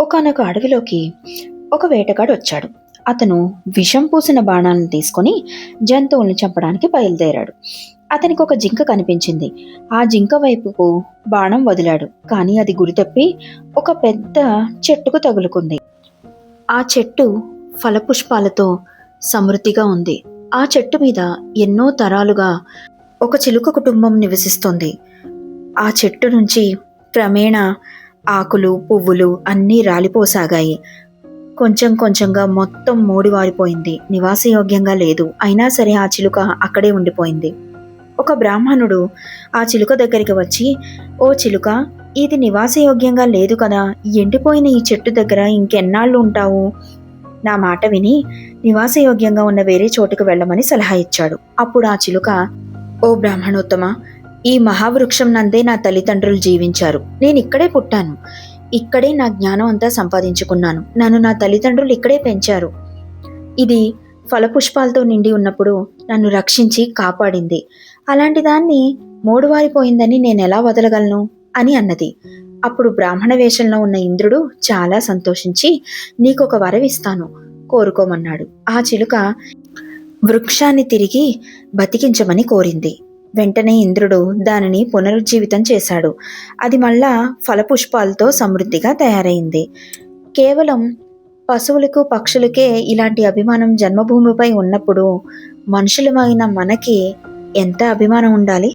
ఒకనొక అడవిలోకి ఒక వేటగాడు వచ్చాడు. అతను విషం పూసిన బాణాలను తీసుకొని జంతువుల్ని చంపడానికి బయలుదేరాడు. అతనికి ఒక జింక కనిపించింది. ఆ జింక వైపుకు బాణం వదిలాడు. కానీ అది గురి తప్పి ఒక పెద్ద చెట్టుకు తగులుకుంది. ఆ చెట్టు ఫలపుష్పాలతో సమృద్ధిగా ఉంది. ఆ చెట్టు మీద ఎన్నో తరాలుగా ఒక చిలుక కుటుంబం నివసిస్తుంది. ఆ చెట్టు నుంచి క్రమేణా ఆకులు పువ్వులు అన్నీ రాలిపోసాగాయి. కొంచెం కొంచెంగా మొత్తం మూడివారిపోయింది నివాసయోగ్యంగా లేదు. అయినా సరే ఆ చిలుక అక్కడే ఉండిపోయింది. ఒక బ్రాహ్మణుడు ఆ చిలుక దగ్గరికి వచ్చి ఓ చిలుక ఇది నివాసయోగ్యంగా లేదు కదా. ఎండిపోయిన ఈ చెట్టు దగ్గర ఇంకెన్నాళ్ళు ఉంటావు నా మాట విని నివాసయోగ్యంగా ఉన్న వేరే చోటుకు వెళ్ళమని సలహా ఇచ్చాడు. అప్పుడు ఆ చిలుక ఓ బ్రాహ్మణోత్తమ ఈ మహావృక్షం నందే నా తల్లిదండ్రులు జీవించారు. నేను ఇక్కడే పుట్టాను. ఇక్కడే నా జ్ఞానం అంతా సంపాదించుకున్నాను. నన్ను నా తల్లిదండ్రులు ఇక్కడే పెంచారు. ఇది ఫలపుష్పాలతో నిండి ఉన్నప్పుడు నన్ను రక్షించి కాపాడింది. అలాంటి దాన్ని మూడువారిపోయిందని నేను ఎలా వదలగలను? అని అన్నది. అప్పుడు బ్రాహ్మణ వేషంలో ఉన్న ఇంద్రుడు చాలా సంతోషించి నీకొక వరవిస్తాను కోరుకోమన్నాడు. ఆ చిలుక వృక్షాన్ని తిరిగి బతికించమని కోరింది. వెంటనే ఇంద్రుడు దానిని పునరుజ్జీవితం చేశాడు. అది మళ్ళా ఫలపుష్పాలతో సమృద్ధిగా తయారైంది. కేవలం పశువులకు పక్షులకే ఇలాంటి అభిమానం జన్మభూమిపై ఉన్నప్పుడు మనుషులమైన మనకి ఎంత అభిమానం ఉండాలి?